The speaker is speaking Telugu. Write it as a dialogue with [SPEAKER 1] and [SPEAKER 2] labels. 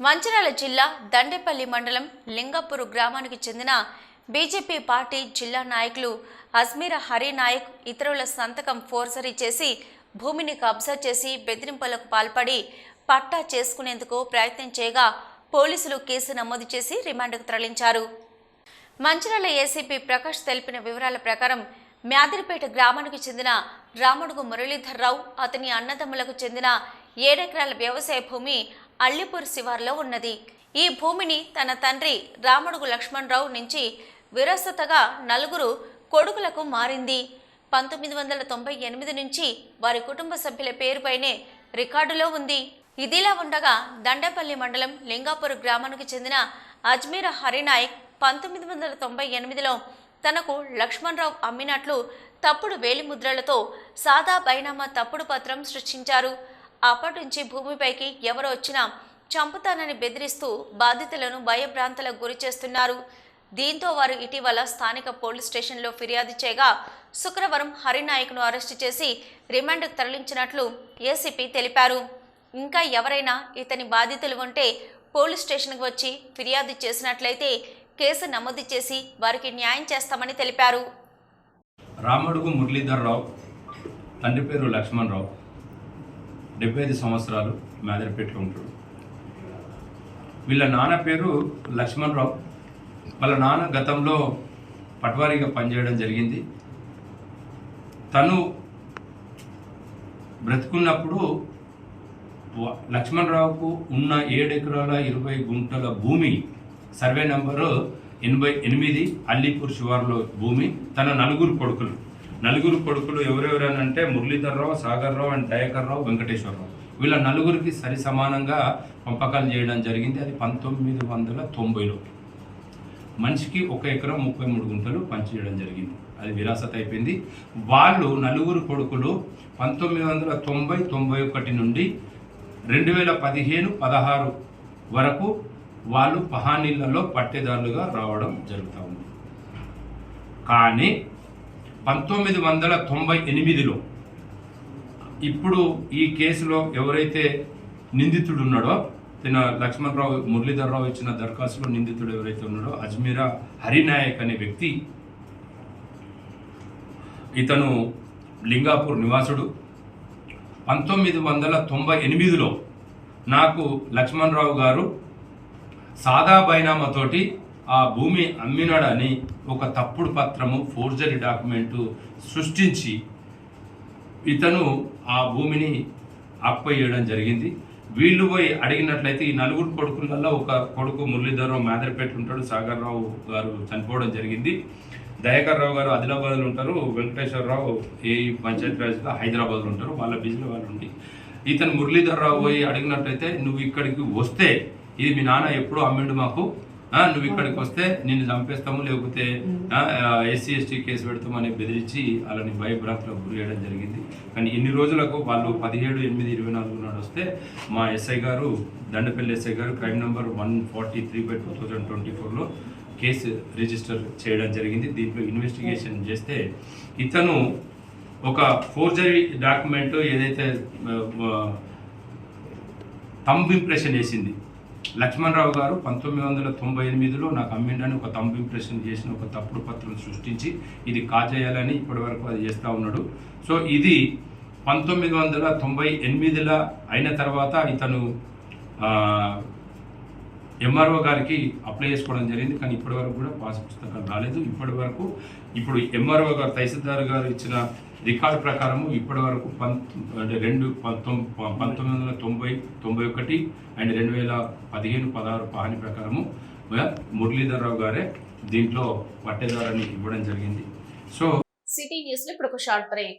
[SPEAKER 1] మంచిర్యాల జిల్లా దండేపల్లి మండలం లింగపూర్ గ్రామానికి చెందిన బీజేపీ పార్టీ జిల్లా నాయకులు అజ్మీర హరినాయక్ ఇతరుల సంతకం ఫోర్సరీ చేసి భూమిని కబ్జా చేసి బెదిరింపులకు పాల్పడి పట్టా చేసుకునేందుకు ప్రయత్నం చేయగా పోలీసులు కేసు నమోదు చేసి రిమాండ్కు తరలించారు. మంచిర్యాల ఏసీపీ ప్రకాష్ తెలిపిన వివరాల ప్రకారం మ్యాదిరిపేట గ్రామానికి చెందిన రాముడుగు మురళీధర్రావు అతని అన్నదమ్ములకు చెందిన ఏడెకరాల వ్యవసాయ భూమి అల్లిపూర్ శివార్లో ఉన్నది. ఈ భూమిని తన తండ్రి రాముడుగు లక్ష్మణరావు నుంచి విరసతగా నలుగురు కొడుకులకు మారింది. పంతొమ్మిది వందల తొంభై ఎనిమిది నుంచి వారి కుటుంబ సభ్యుల పేరుపైనే రికార్డులో ఉంది. ఇదిలా ఉండగా దండపల్లి మండలం లింగాపూర్ గ్రామానికి చెందిన అజ్మీర హరినాయక్ పంతొమ్మిది వందల తొంభై ఎనిమిదిలో తనకు లక్ష్మణరావు అమ్మినట్లు తప్పుడు వేలిముద్రలతో సాదా బైనామా తప్పుడు పత్రం సృష్టించారు. అప్పటి నుంచి భూమిపైకి ఎవరు వచ్చినా చంపుతానని బెదిరిస్తూ బాధితులను భయభ్రాంతలకు గురి చేస్తున్నారు. దీంతో వారు ఇటీవల స్థానిక పోలీస్ స్టేషన్లో ఫిర్యాదు చేయగా శుక్రవారం హరినాయక్ను అరెస్టు చేసి రిమాండ్కు తరలించినట్లు ఏసీపీ తెలిపారు. ఇంకా ఎవరైనా ఇతని బాధితులు ఉంటే పోలీస్ స్టేషన్కు వచ్చి ఫిర్యాదు చేసినట్లయితే కేసు నమోదు చేసి వారికి న్యాయం చేస్తామని తెలిపారు.
[SPEAKER 2] రాముడుగు మురళీధర్రావు తండ్రి పేరు లక్ష్మణరావు డెబ్బై ఐదు సంవత్సరాలు మేదరపేటలో ఉంటాడు. వీళ్ళ నాన్న పేరు లక్ష్మణరావు వాళ్ళ నాన్న గతంలో పట్వారీగా పనిచేయడం జరిగింది. తను బ్రతుకున్నప్పుడు లక్ష్మణరావుకు ఉన్న ఏడు ఎకరాల ఇరవై గుంటల భూమి సర్వే నంబరు ఎనభై ఎనిమిది అల్లీపూర్ శివార్లో భూమి తన నలుగురు కొడుకులు. నలుగురు కొడుకులు ఎవరెవరనంటే మురళీధర్రావు సాగర్రావు అండ్ దయాకర్రావు వెంకటేశ్వరరావు. వీళ్ళ నలుగురికి సరి సమానంగా పంపకాలు చేయడం జరిగింది. అది పంతొమ్మిది వందల తొంభైలో. మనిషికి ఒక ఎకరం ముప్పై మూడు గుంటలు పంచేయడం జరిగింది. అది విరాసత్ అయిపోయింది. వాళ్ళు నలుగురు కొడుకులు పంతొమ్మిది వందల తొంభై తొంభై ఒకటి నుండి రెండు వేల పదిహేను పదహారు వరకు వాళ్ళు పహానీళ్ళలో పట్టేదారులుగా రావడం జరుగుతూ ఉంది. కానీ పంతొమ్మిది వందల తొంభై ఎనిమిదిలో ఇప్పుడు ఈ కేసులో ఎవరైతే నిందితుడు ఉన్నాడో తిన లక్ష్మణరావు మురళీధర్రావు ఇచ్చిన దరఖాస్తులో నిందితుడు ఎవరైతే ఉన్నాడో అజ్మీరా హరినాయక్ అనే వ్యక్తి ఇతను లింగాపూర్ నివాసుడు. పంతొమ్మిది వందల తొంభై ఎనిమిదిలో నాకు లక్ష్మణరావు గారు సాదా బైనామాతోటి ఆ భూమి అమ్మినాడని ఒక తప్పుడు పత్రము ఫోర్జరీ డాక్యుమెంటు సృష్టించి ఇతను ఆ భూమిని అప్పయ్యడం జరిగింది. వీళ్ళు పోయి అడిగినట్లయితే ఈ నలుగురు కొడుకులలో ఒక కొడుకు మురళీధరరావు మాదిరిపేట ఉంటాడు సాగర్రావు గారు చనిపోవడం జరిగింది. దయాకర్ రావు గారు ఆదిలాబాద్లో ఉంటారు వెంకటేశ్వరరావు ఏ పంచాయతీరాజ్లో హైదరాబాద్లో ఉంటారు వాళ్ళ బిజీలో వాళ్ళు ఉండి. ఇతను మురళీధర్రావు పోయి అడిగినట్లయితే నువ్వు ఇక్కడికి వస్తే ఇది మీ నాన్న ఎప్పుడూ అమ్మిండు మాకు నువ్వు ఇక్కడికి వస్తే నిన్ను చంపేస్తాము లేకపోతే ఎస్సీ ఎస్టీ కేసు పెడతామని బెదిరించి వాళ్ళని భయభ్రాంతులకు గురి చేయడం జరిగింది. కానీ ఇన్ని రోజులకు వాళ్ళు పదిహేడు ఎనిమిది ఇరవై నాలుగు నాడు వస్తే మా ఎస్ఐ గారు దండపల్లి ఎస్ఐ గారు crime number one forty three by two thousand twenty ఫోర్లో కేసు రిజిస్టర్ చేయడం జరిగింది. దీంట్లో ఇన్వెస్టిగేషన్ చేస్తే ఇతను ఒక ఫోర్జరీ డాక్యుమెంట్ ఏదైతే తంబ్ ఇంప్రెషన్ వేసింది. లక్ష్మణరావు గారు పంతొమ్మిది వందల తొంభై ఎనిమిదిలో నాకు అమ్మిండని ఒక తంబ్ ఇంప్రెషన్ చేసిన ఒక తప్పుడు పత్రం సృష్టించి ఇది కాజేయాలని ఇప్పటి వరకు అది చేస్తూ ఉన్నాడు. సో ఇది పంతొమ్మిది వందల తొంభై ఎనిమిదిలో అయిన తర్వాత ఇతను ఎంఆర్ఓ గారికి అప్లై చేసుకోవడం జరిగింది కానీ ఇప్పటి వరకు కూడా పాస్ పుస్తకాలు రాలేదు. ఇప్పటి వరకు ఇప్పుడు ఎంఆర్ఓ గారు తహసీల్దార్ గారు ఇచ్చిన రికార్డు ప్రకారము ఇప్పటి వరకు పంత అంటే రెండు పంతొమ్మిది వందల తొంభై తొంభై ఒకటి అండ్ రెండు వేల పదిహేను పదహారు పహాని ప్రకారము మురళీధర్రావు గారే దీంట్లో పట్టేదారని ఇవ్వడం జరిగింది. సో
[SPEAKER 1] సిటీ న్యూస్లో ఇప్పుడు ఒక షార్ట్ బ్రేక్.